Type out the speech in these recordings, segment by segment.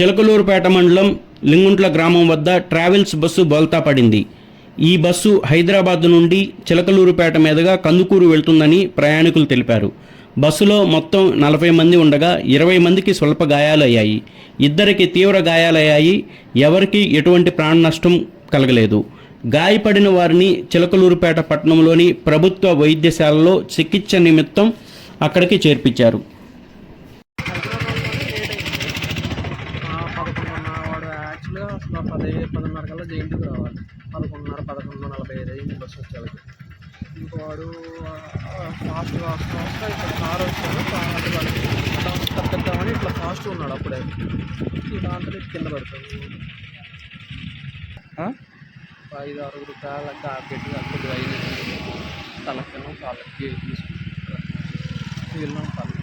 చిలకలూరుపేట మండలం లింగుంట్ల గ్రామం వద్ద ట్రావెల్స్ బస్సు బోల్తా పడింది. ఈ బస్సు హైదరాబాద్ నుండి చిలకలూరుపేట మీదుగా కందుకూరు వెళ్తుందని ప్రయాణికులు తెలిపారు. బస్సులో మొత్తం నలభై మంది ఉండగా ఇరవై మందికి స్వల్ప గాయాలయ్యాయి. ఇద్దరికి తీవ్ర గాయాలయ్యాయి. ఎవరికి ఎటువంటి ప్రాణ నష్టం కలగలేదు. గాయపడిన వారిని చిలకలూరుపేట పట్టణంలోని ప్రభుత్వ వైద్యశాలలో చికిత్స నిమిత్తం అక్కడికి చేర్పించారు పదకొండున్నర వాడు యాక్చువల్గా అసలు పది కల్లా జైంట్కి రావాలి. పదకొండున్నర పదకొండు నలభై ఐదు అయింది బస్సు వచ్చేళ్ళకి. ఇంకో వాడు ఫాస్ట్ ఫాస్ట్ ఫాస్ట్గా ఇక్కడ కార్ వచ్చాడు. కార్ తప్పిద్దామని ఇట్లా ఫాస్ట్ ఉన్నాడు అప్పుడే. ఈ దాంట్లో కింద పడుతుంది ఐదు ఆరుగురు కాళ్ళకి గట్టిగా కొద్దిగా ఐదు తలకిన్నాం కాళ్ళకి తీసుకుంటాం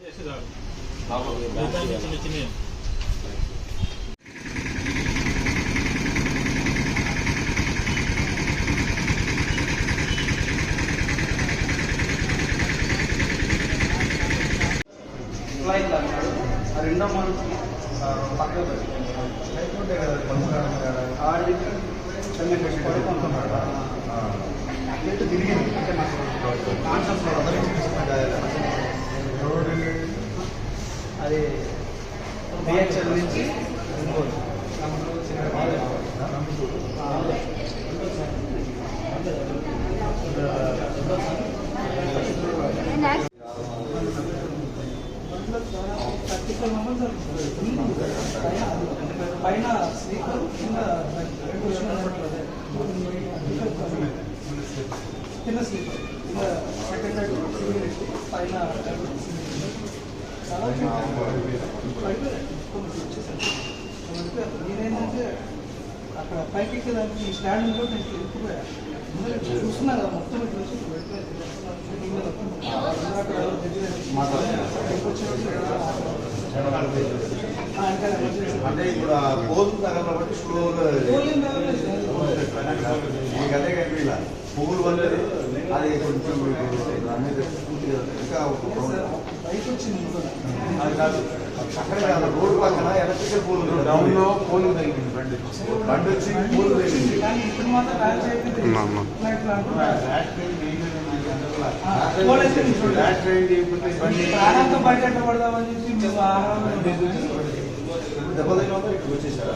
వెళ్ళినాం కాళ్ళకి రెండో మనసు పక్కన ఆడి పడుకుంటున్నాడు తిరిగింది అంటే నాకు అది బిహెచ్ఎల్ నుంచి ఒంగోలు. పైన స్లీపర్ కింద కింద స్లీపర్. సెకండ్ పైన చాలా నేనేంటంటే అక్కడ పైకి ఎక్కేదానికి ఈ స్టాండ్ ఉందో నేను వెళ్ళిపోయా ముందర చూస్తున్నా కదా మొత్తం ఇట్లా వచ్చి ఇట్లా వెళ్ళిపోయా. షూటింగ్ అంటే ఇప్పుడు ఆ పోతుంది తగల బట్టి స్లోగా మీకు అదే కనిపించలే. పువ్వులు వల్ల అది కొంచెం పూర్తిగా ఇంకా ఒక రోడ్డు పక్కన ఎలక్ట్రికల్ పోల్ డౌన్లో పోల్ తగిలింది బండి బండి వచ్చి పోల్ తగిలింది కానీ ఇప్పుడు మాత్రం ర్యాష్ అయిపోయింది. ఇట్లా బండి చెప్పి ఆహారం దెబ్బ తగిన వాళ్ళు వచ్చేసారా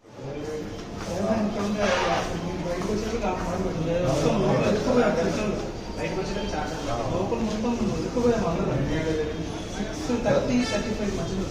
లోపల మొత్తం ఉరుక్కుపోయాం అందరం సిక్స్ థర్టీ థర్టీ ఫైవ్ మధ్యలో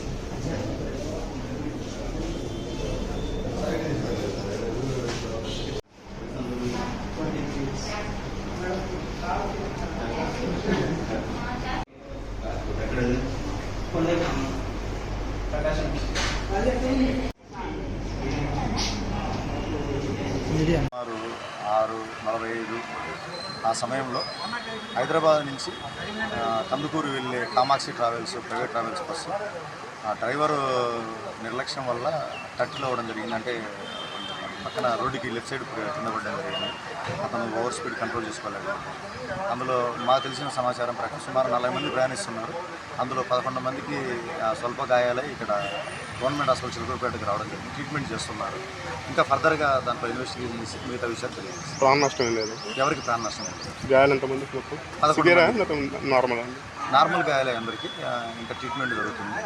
మీడియా. సుమారు ఆరు నలభై ఐదు ఆ సమయంలో హైదరాబాద్ నుంచి కందుకూరు వెళ్ళే Kamakshi travels private travels bus ఆ డ్రైవరు నిర్లక్ష్యం వల్ల టచ్లో అవ్వడం జరిగింది. అంటే పక్కన రోడ్డుకి లెఫ్ట్ సైడ్ కింద పడడం జరిగింది. అతను ఓవర్ స్పీడ్ కంట్రోల్ చేసుకోలేదు అందులో మాకు తెలిసిన సమాచారం ప్రకారం సుమారు నలభై మంది ప్రయాణిస్తున్నారు. అందులో పదకొండు మందికి స్వల్ప గాయాలై ఇక్కడ గవర్నమెంట్ హాస్పిటల్ చిలుకూరుపేటకి రావడం జరిగింది. ట్రీట్మెంట్ చేస్తున్నారు. ఇంకా ఫర్దర్గా దాంట్లో ఇన్వెస్టిగేషన్ చేసి మిగతా విషయాలు తెలియదు ప్రాణ నష్టం ఏం లేదు. ఎవరికి ప్రాణ నష్టం లేదు. గాయాలు ఎంతమందికి మొత్తం పదకొండు సివియరా? మంది. లేకపోతే నార్మల్? నార్మల్ గాయాలే అందరికీ. ఇంకా ట్రీట్మెంట్ జరుగుతుంది.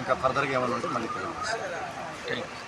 ఇంకా ఫర్దర్గా ఏమైనా ఉంటే మళ్ళీ తెలియజేస్తాం